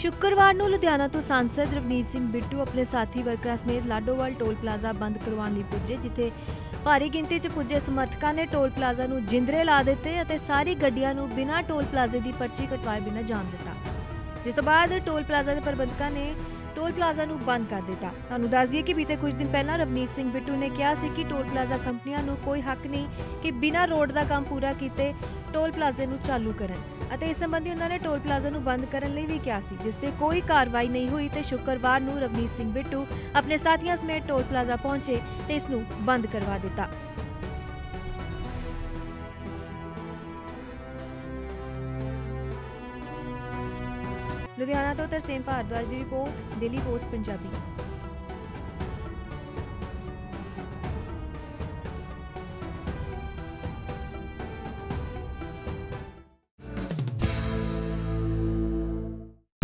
ਸ਼ੁੱਕਰਵਾਰ ਨੂੰ ਲੁਧਿਆਣਾ ਤੋਂ ਸਾਂਸਦ ਰਵਨੀਤ ਸਿੰਘ ਬਿੱਟੂ ਆਪਣੇ ਸਾਥੀ ਵਰਕਰਾਂ ਸਮੇਤ ਲਾਡੋਵਾਲ ਟੋਲ ਪਲਾਜ਼ਾ ਬੰਦ ਕਰਵਾਉਣ ਲਈ ਪੁੱਜੇ, ਜਿੱਥੇ ਭਾਰੀ ਗਿਣਤੀ 'ਚ ਪੁੱਜੇ ਸਮਰਥਕਾਂ ਨੇ ਟੋਲ ਪਲਾਜ਼ਾ ਨੂੰ ਜਿੰਦਰੇ ਲਾ ਦਿੱਤੇ ਅਤੇ ਸਾਰੀ ਗੱਡੀਆਂ ਨੂੰ ਬਿਨਾਂ ਟੋਲ ਪਲਾਜ਼ੇ ਦੀ ਪਰਚੀ ਕਟਵਾਏ ਬਿਨਾਂ ਜਾਣ ਦਿੱਤਾ। ਜਿਸ ਤੋਂ ਬਾਅਦ ਟੋਲ ਪਲਾਜ਼ਾ ਦੇ ਪ੍ਰਬੰਧਕਾਂ ਨੇ ਟੋਲ ਪਲਾਜ਼ਾ ਨੂੰ ਬੰਦ ਕਰ ਦਿੱਤਾ। ਤੁਹਾਨੂੰ ਦੱਸ ਦਈਏ ਕਿ ਬੀਤੇ ਕੁਝ ਦਿਨ ਪਹਿਲਾਂ ਰਵਨੀਤ ਸਿੰਘ ਬਿੱਟੂ ਨੇ ਕਿਹਾ ਸੀ ਕਿ ਟੋਲ ਪਲਾਜ਼ਾ ਕੰਪਨੀਆਂ ਨੂੰ ਕੋਈ ਹੱਕ ਨਹੀਂ ਕਿ ਬਿਨਾਂ ਰੋਡ ਦਾ ਕੰਮ ਪੂਰਾ ਕੀਤੇ ਟੋਲ ਪਲਾਜ਼ੇ ਨੂੰ ਚਾਲੂ ਕਰਨ। ਅਤੇ ਇਸ ਸੰਬੰਧੀ ਉਹਨਾਂ ਨੇ ਟੋਲ ਪਲਾਜ਼ਾ ਨੂੰ ਬੰਦ ਕਰਨ ਲਈ ਵੀ ਕਿਹਾ ਸੀ, ਜਿਸ ਤੇ ਕੋਈ ਕਾਰਵਾਈ ਨਹੀਂ ਹੋਈ ਤੇ ਸ਼ੁੱਕਰਵਾਰ ਨੂੰ ਰਵਨੀਤ ਸਿੰਘ ਬਿੱਟੂ ਆਪਣੇ ਸਾਥੀਆਂ ਸਮੇਤ ਟੋਲ ਪਲਾਜ਼ਾ ਪਹੁੰਚੇ ਤੇ ਇਸ ਨੂੰ ਬੰਦ ਕਰਵਾ ਦਿੱਤਾ। ਲੁਧਿਆਣਾ ਤੋਂ ਤਰਸੇਮ ਭਾਰਦਵਾਜ ਦੀ ਰਿਪੋਰਟ ਦਿੱਲੀ ਪੋਸਟ, ਪੰਜਾਬੀ।